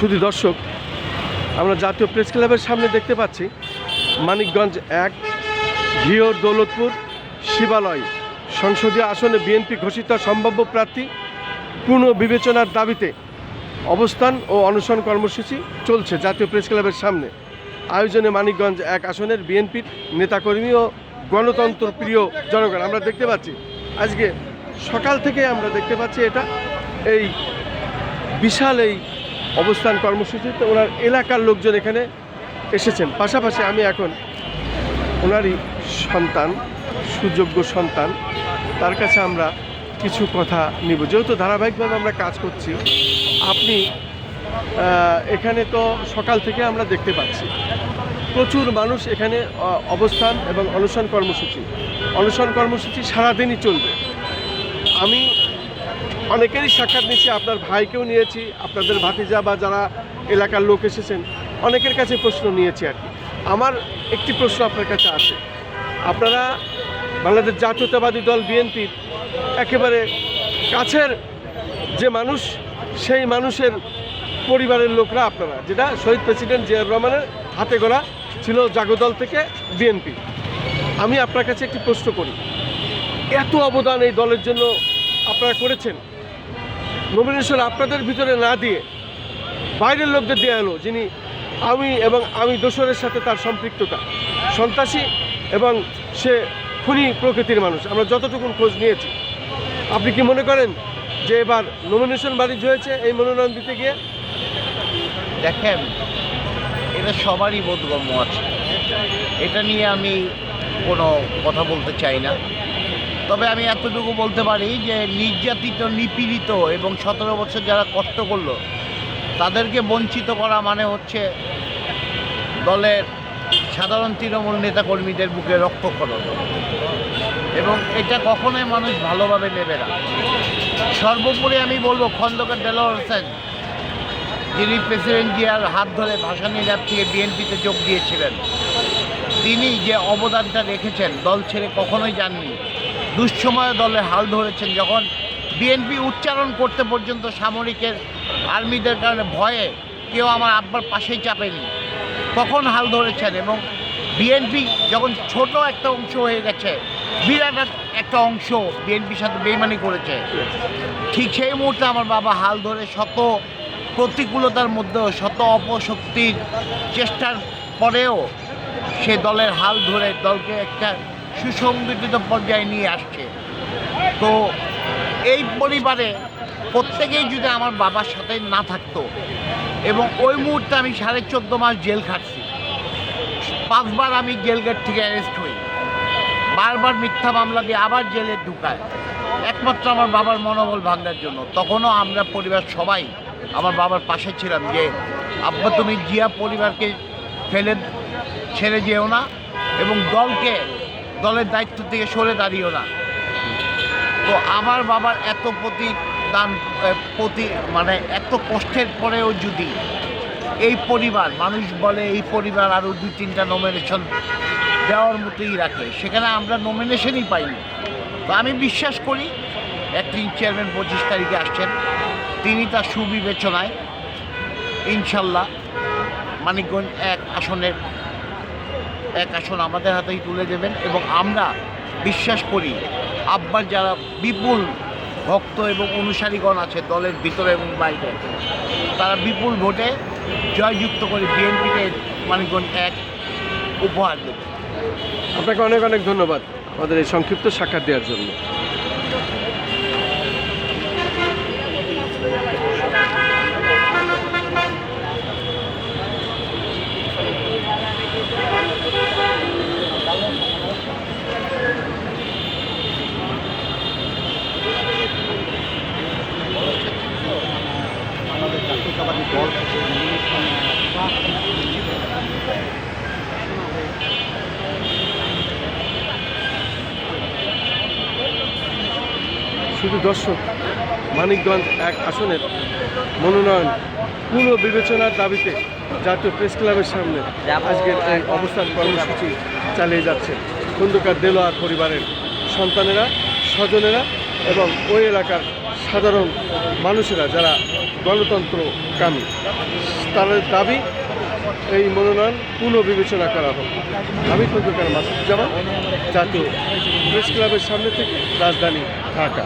শুধু দর্শক, আমরা জাতীয় প্রেস ক্লাবের সামনে দেখতে পাচ্ছি মানিকগঞ্জ এক, ঘিওর দৌলতপুর, শিবালয়। সংসদীয় আসনে বিএনপি ঘোষিত সম্ভাব্য প্রার্থী পুনঃ বিবেচনার দাবিতে অবস্থান ও অনশন কর্মসূচি চলছে জাতীয় প্রেস ক্লাবের সামনে। আয়োজনে মানিকগঞ্জ এক আসনের বিএনপির নেতাকর্মী ও গণতন্ত্র প্রিয় জনগণ, আমরা দেখতে পাচ্ছি। আজকে সকাল থেকে আমরা দেখতে পাচ্ছি এটা। এই বিশাল এই অবস্থান কর্মসূচিতে ওনার এলাকার লোকজন এখানে এসেছেন। পাশাপাশি আমি এখন ওনারই সন্তান, সুযোগ্য সন্তান, তার কাছে আমরা কিছু কথা নিব। যেহেতু ধারাবাহিকভাবে আমরা কাজ করছি, আপনি এখানে তো সকাল থেকে আমরা দেখতে পাচ্ছি। প্রচুর মানুষ এখানে অবস্থান এবং অনশন কর্মসূচি। অনশন কর্মসূচি সারাদিনই চলবে। আমি অনেকেরই সাক্ষাৎ নিচ্ছি আপনার ভাইকেও নিয়েছি, আপনাদের ভাতিজা বা যারা এলাকার লোক এসেছেন, অনেকের কাছে প্রশ্ন নিয়েছি আর কি। আমার একটি প্রশ্ন আপনার কাছে আছে। আপনারা বাংলাদেশ জাতীয়তাবাদী দল বিএনপির একেবারে কাছের যে মানুষ, সেই মানুষের পরিবারের লোকরা আপনারা, যেটা শহীদ প্রেসিডেন্ট জিয়াউর রহমানের হাতে গড়া ছিল জাগদল থেকে বিএনপি। আমি আপনার কাছে একটি প্রশ্ন করি। এত অবদান এই দলের জন্য আপনারা করেছেন? নমিনেশন আপনাদের ভিতরে না দিয়ে বাইরের লোকদের দেওয়া হলো যিনি আমি এবং আমি দোসরের সাথে তার সম্পৃক্ততা, সন্ত্রাসী এবং সে খুনি প্রকৃতির মানুষ। আমরা যতটুকু খোঁজ নিয়েছি। আপনি কি মনে করেন যে এবার নমিনেশন বাণিজ্য হয়েছে এই মনোনয়ন দিতে গিয়ে? দেখেন, এটা সবারই বোধগম্য আছে। এটা নিয়ে আমি কোনো কথা বলতে চাই না। তবে আমি এতটুকু বলতে পারি যে নির্যাতিত, নিপীড়িত এবং সতেরো বছর যারা কষ্ট করল, তাদেরকে বঞ্চিত করা মানে হচ্ছে দলের সাধারণ তৃণমূল নেতাকর্মীদের বুকে রক্তক্ষরণ এবং এটা কখনোই মানুষ ভালোভাবে নেবে না। সর্বোপরি আমি বলব খন্দকার দেলোয়ার হোসেন, যিনি প্রেসিডেন্ট জিয়ার হাত ধরে ভাসানী ল্যাব থেকে বিএনপিতে যোগ দিয়েছিলেন, তিনি যে অবদানটা রেখেছেন, দল ছেড়ে কখনোই যাননি। দুঃসময়ে দলের হাল ধরেছেন যখন বিএনপি উচ্চারণ করতে পর্যন্ত সামরিকের আর্মিদের কারণে ভয়ে কেউ আমার আব্বার পাশেই চাপেনি। তখন হাল ধরেছেন এবং বিএনপি যখন ছোট একটা অংশ হয়ে গেছে, বিরাট একটা অংশ বিএনপির সাথে বেইমানি করেছে। ঠিক সেই মুহূর্তে আমার বাবা হাল ধরে শত প্রতিকূলতার মধ্যেও, শত অপশক্তির চেষ্টার পরেও সে দলের হাল ধরে দলকে একটা সুসংগঠিত পর্যায়ে নিয়ে আসছে। তো এই পরিবারে প্রত্যেকেই যদি আমার বাবার সাথে না থাকতো এবং ওই মুহূর্তে আমি সাড়ে চোদ্দ মাস জেল খাটছি, পাঁচবার আমি জেল গেট থেকে অ্যারেস্ট হই। বারবার মিথ্যা মামলা দিয়ে আবার জেলে ঢুকায়। একমাত্র আমার বাবার মনোবল ভাঙার জন্য। তখনও আমরা পরিবার সবাই আমার বাবার পাশে ছিলাম যে, আব্বা, তুমি জিয়া পরিবারকে ফেলে, ছেড়ে যেও না এবং দলকে দলের দায়িত্ব থেকে সরে দাঁড়িয়েও না। তো আমার বাবার এত প্রতি দান প্রতি মানে এত কষ্টের পরেও যদি এই পরিবার, মানুষ বলে এই পরিবার আরও দুই তিনটা নমিনেশন দেওয়ার মতোই রাখে, সেখানে আমরা নমিনেশনই পাইনি। তো আমি বিশ্বাস করি অ্যাক্টিং চেয়ারম্যান পঁচিশ তারিখে আসছেন, তিনি তার সুবিবেচনায় ইনশাল্লাহ মানিকগঞ্জ এক আসনের এক আসন আমাদের হাতেই তুলে দেবেন এবং আমরা বিশ্বাস করি আব্বার যারা বিপুল ভক্ত এবং অনুসারীগণ আছে দলের ভিতরে এবং বাইরে, তারা বিপুল ভোটে জয়যুক্ত করে বিএনপিকে মানিকগঞ্জ এক উপহার দেবে। আপনাকে অনেক অনেক ধন্যবাদ আমাদের এই সংক্ষিপ্ত সাক্ষাৎ দেওয়ার জন্য। জাতীয়তাবাদী দল শুধু দর্শক, মানিকগঞ্জ এক আসনের মনোনয়ন পুনঃ বিবেচনার দাবিতে জাতীয় প্রেস ক্লাবের সামনে আজকের এই অবস্থান কর্মসূচি চালিয়ে যাচ্ছে। খন্দকার দেলোয়ার পরিবারের সন্তানেরা, স্বজনেরা এবং ওই এলাকার সাধারণ মানুষেরা যারা গণতন্ত্র কামী। তাদের দাবি, এই মনোনয়ন পুনঃবিবেচনা করা হোক। আমি খন্দকার মাসুদ জামান জাতীয় প্রেস ক্লাবের সামনে থেকে রাজধানী ঢাকা।